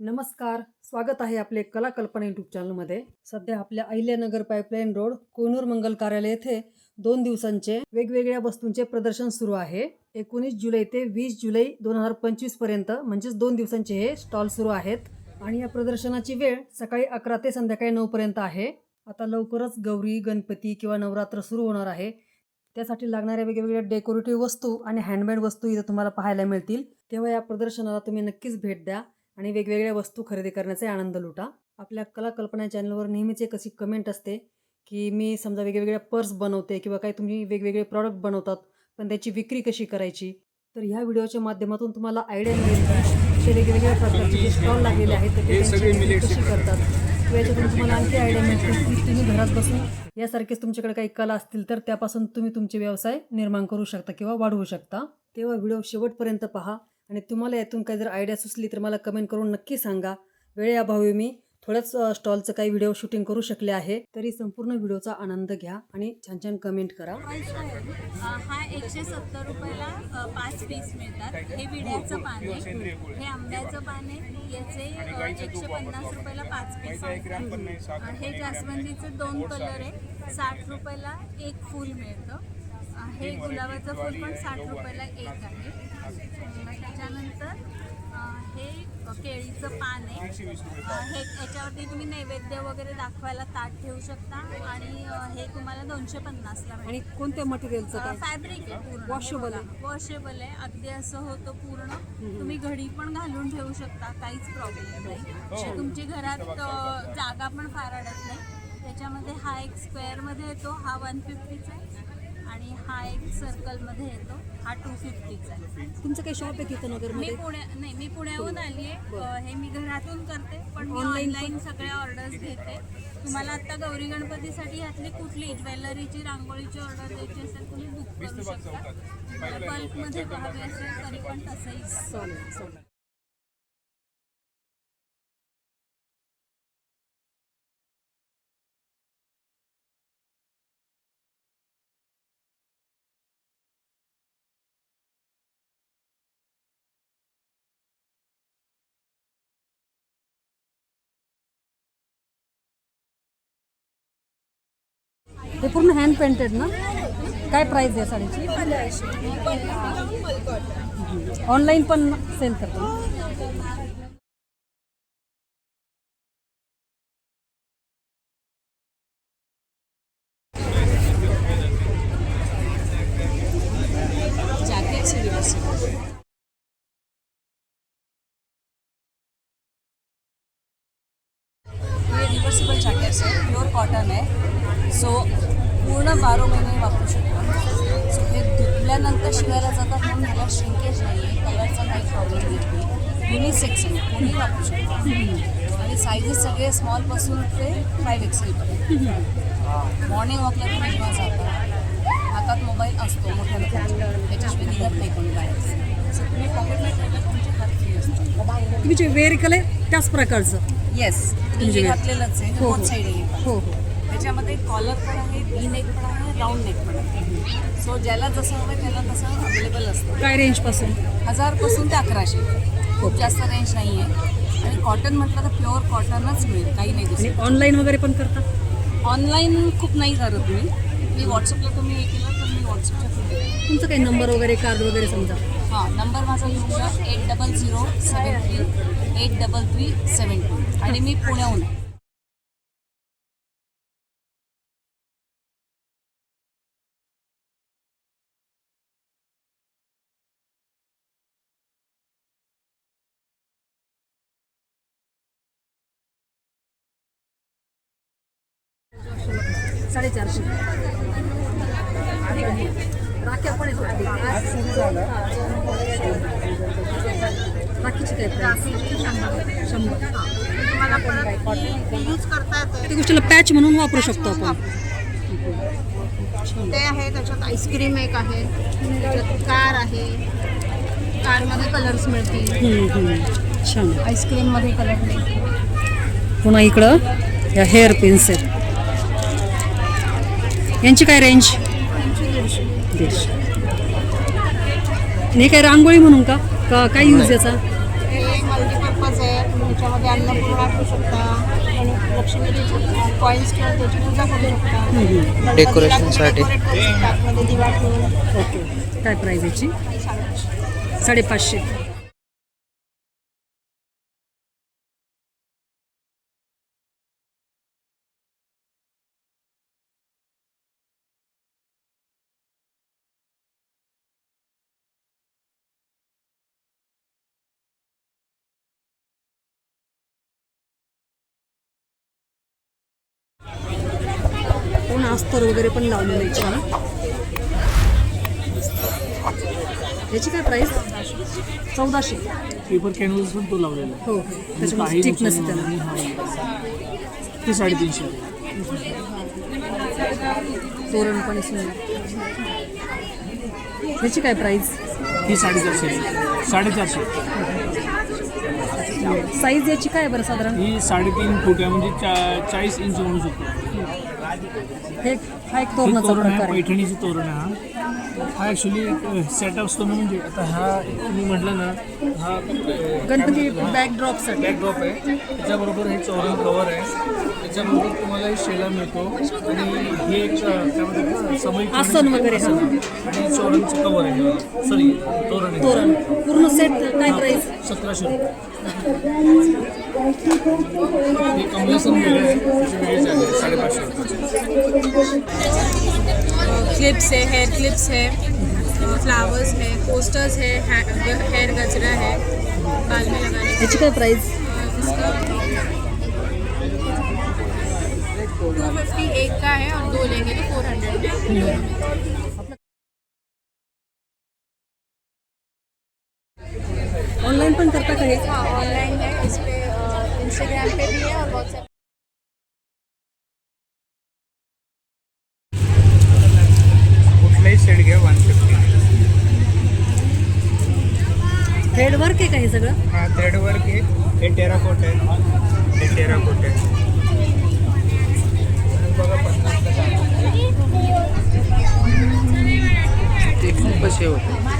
नमस्कार स्वागत आहे आपले कला कल्पना यूट्यूब चॅनलमध्ये सध्या आपल्या अहिल्यानगर पाईपलाईन रोड कोयनूर मंगल कार्यालय येथे दोन दिवसांचे वेगवेगळ्या वस्तूंचे प्रदर्शन सुरू आहे. एकोणीस जुलै ते वीस जुलै दोन हजार पंचवीसपर्यंत म्हणजेच दोन दिवसांचे हे स्टॉल सुरू आहेत. आणि या प्रदर्शनाची वेळ सकाळी अकरा ते संध्याकाळी नऊ पर्यंत आहे. आता लवकरच गौरी गणपती किंवा नवरात्र सुरू होणार आहे. त्यासाठी लागणाऱ्या वेगवेगळ्या डेकोरेटिव्ह वस्तू आणि हँडमेड वस्तू इथं तुम्हाला पाहायला मिळतील. तेव्हा या प्रदर्शनाला तुम्ही नक्कीच भेट द्या. आणि वेगवेगळ्या वस्तू खरेदी करण्याचा आनंद लुटा. आपल्या कला कल्पना चॅनलवर नेहमीच एक अशी कमेंट असते की मी समजा वेगवेगळ्या पर्स बनवते किंवा काही तुम्ही वेगवेगळे प्रॉडक्ट बनवतात पण त्याची विक्री कशी करायची? तर ह्या व्हिडिओच्या माध्यमातून तुम्हाला आयडिया मिळेल असे वेगवेगळ्या प्रकारचे जे स्टॉल लागलेले आहेत ते त्यांची कशी करतात? किंवा याच्यातून तुम्हाला आणखी आयडिया मिळतील की तुम्ही घरात बसून यासारखेच तुमच्याकडे काही कला असतील तर त्यापासून तुम्ही तुमचे व्यवसाय निर्माण करू शकता किंवा वाढवू शकता. तेव्हा व्हिडिओ शेवटपर्यंत पहा. आणि तुम्हाला यातून काही जर आयडिया सुचली तर मला कमेंट करून नक्की सांगा. वेळेअभावी मी. थोड्याच स्टॉलचं काही व्हिडिओ शूटिंग करू शकले आहे. तरी संपूर्ण व्हिडिओचा आनंद घ्या आणि छान छान कमेंट करा. हा एकशे सत्तर रुपयाला पाच पीस मिळतात. हे विड्याचं पान आहे. हे आंब्याचं पान आहे. याचे एकशे पन्नास रुपयाला पाच पीस हे जास्वंदीचे दोन कलर आहे. साठ रुपयाला एक फूल मिळतं. हे गुलाबाचं फूल पण साठ रुपयाला एक आहे. त्याच्यानंतर हे केळीचं पान आहे. हे याच्यावरती तुम्ही नैवेद्य वगैरे दाखवायला ताट ठेवू शकता. आणि हे तुम्हाला दोनशे पन्नासला आणि कोणत्या मटेरियलचं फॅब्रिक आहे पूर्ण. Washable आहे? वॉशेबल आहे. अगदी असं होतं पूर्ण. तुम्ही घडी पण घालून ठेवू शकता. काहीच प्रॉब्लेम नाही. आणि तुमची घरात जागा पण फार अडत नाही. त्याच्यामध्ये हा एक स्क्वेअरमध्ये येतो. हा वन फिफ्टीचा आहे. आणि हा एक सर्कलमध्ये येतो. हा टू फिफ्टीचा आहे. तुमचं काही शॉप आहे तिथं मी नगरमध्ये पुण्या नाही मी पुण्याहून आली आहे हे मी घरातून करते पण मी Online ऑनलाईन सगळ्या ऑर्डर्स घेते. तुम्हाला आता गौरी गणपतीसाठी यातली कुठली? ज्वेलरीची रांगोळीची ऑर्डर द्यायची असेल तुम्ही बुक करू शकता. बल्कमध्ये हवी असेल तरी पण तसंही. चालेल चालेल. हे पूर्ण हँड पेंटेड ना? काय प्राइस आहे साडीची? ऑनलाईन पण सेल करतो हे आहे प्युअर कॉटन आहे. सो पूर्ण बारा महिने वापरू शकतो सो हे धुतल्यानंतर शिवायला जातात म्हणून ह्याला श्रिंकेज नाही आहे कलरचा काही प्रॉब्लेम येत नाही. युनिसेक्स आहे कोणी वापरू शकतो. आणि साईजेस सगळे स्मॉलपासून ते फाईव्ह एक्सेलपर्यंत मॉर्निंग वॉकला तुम्ही जेव्हा जाता हातात मोबाईल असतो मोठ्या त्याच्याशिवाय निघत नाही कोणी बाहेर. सो तुम्ही पॉकेटमध्ये ठेवलं तुमचे हात फ्री असतात. तुम्ही जे वेअर केलंय त्याच प्रकारचं. येस मी जे घातलेलंच आहे. हो, हो. बोथ साईड आहे हो हो. त्याच्यामध्ये कॉलर पण आहे व्ही नेक पण आहे राऊंड नेक पण आहे. सो ज्याला जसं हवं त्याला तसं अवेलेबल असतं. काय रेंजपासून हजारपासून ते अकराशे. खूप जास्त रेंज नाही आहे आणि कॉटन म्हटलं तर प्युअर कॉटनच मिळेल काही नाही आणि दुसरं. ऑनलाईन वगैरे पण करता? ऑनलाईन खूप नाही करत मी. मी व्हॉट्सअपला तुम्ही हे केलं तर मी व्हॉट्सअपच्या थ्रू तुमचं काही नंबर वगैरे कार्ड वगैरे समजा? हां नंबर माझा लिहून घ्या eight double zero seven three double three seven two आणि मी पुण्याहून आहे. साडेचारशे. राख्या पण राखीची काय शंभर. यूज करता येते त्या गोष्टीला पॅच म्हणून वापरू शकतो आपण. ते आहे त्याच्यात आईस्क्रीम एक आहे. त्याच्यात कार आहे. कारमध्ये कलर्स मिळतील. हम्म, हम्म. छान. आईस्क्रीममध्ये कलर मिळतील. पुन्हा इकडं या हेअर पिन्स आहेत. यांची काय रेंज दीडशे. आणि हे काय रांगोळी म्हणून का? का? काय यूज याचा? हे मल्टीपर्पज आहे. ह्याच्यामध्ये अन्नपूर्णा ठेवू शकता आणि लक्ष्मीची कॉईन्स ठेवून त्याची पूजा करू शकता. डेकोरेशनसाठी. आतमध्ये दिवा ठेवून ओके काय प्राईज याची? साडेपाचशे. पूर्ण अस्तर वगैरे पण लावलेलं आहे छान. याची काय प्राईस चौदाशे. पेपर कॅनव्हस पण तो लावलेला हो हो. त्याच्यामुळे स्टिक नसते त्याला. ते साडेतीनशे. तोरण पण सुंदर. याची काय प्राईस ही साडेचारशे. साडेचारशे. साईज याची काय बरं साधारण? ही साडेतीन फूट आहे म्हणजे चा चाळीस इंच म्हणू हे हा एक तोरणाचा प्रकार आहे. पैठणीचे तोरण आहे हा. हा ॲक्च्युली सेट असतो म्हणजे आता हा तुम्ही म्हटलं ना हा गणपती बॅकड्रॉपसाठी बॅकड्रॉप आहे. त्याच्याबरोबर हे चौरण कवर आहे. त्याच्याबरोबर तुम्हाला हे शेला मिळतो. आणि हे एक समई आसन वगैरे. आणि चौरणचं कवर आहे. सॉरी तोरण आहे. तोरण. पूर्ण सेट काय प्राईस सतराशे रुपये. कमलासन वेगळे आहे. त्याचे वेगळेच आहे. साडेपाचशे रुपये क्लिप्स है हेयर क्लिप्स है फ्लावर्स है पोस्टर्स है हेयर गजरा है बाल में लगाने याची काय प्राईस टू फिफ्टी एक का है और दो लेंगे तो फोर हंड्रेड में ऑनलाईन पण करता का हे ऑनलाइन है इस पे इंस्टाग्राम पे भी सेट घ्या वन फिफ्टी थ्रेड वर्क आहे का हे सगळं? हा थ्रेड वर्क आहे. हे टेराकोट आहे. हे टेराकोट आहे. बघा पन्नास ते खूप असे होते.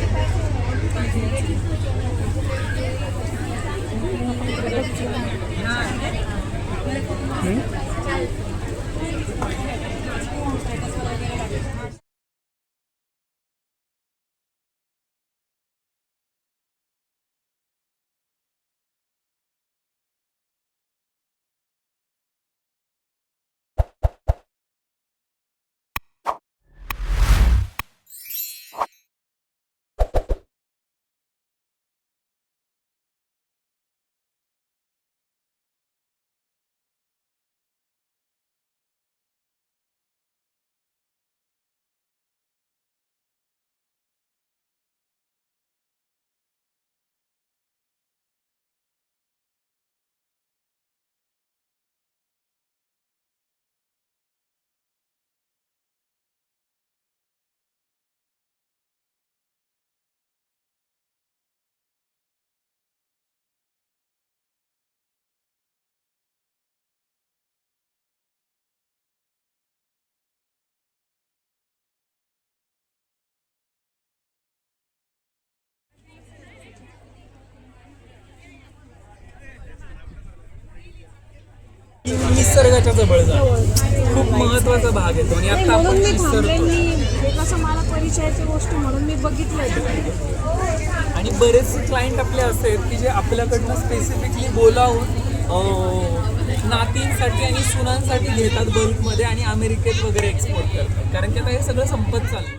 निसर्गाच्या जवळ खूप महत्त्वाचा भाग येतो आणि आता आपण म्हणून मी थांबले निसर्ग मी कसं मला परिचयाची गोष्ट म्हणून मी बघितलं आणि बरेचसे क्लायंट आपले असे आहेत की जे आपल्याकडनं स्पेसिफिकली बोलावून अं, नातींसाठी आणि सुनांसाठी घेतात बल्कमध्ये आणि अमेरिकेत वगैरे एक्सपोर्ट करतात. कारण की आता हे सगळं संपत चाललं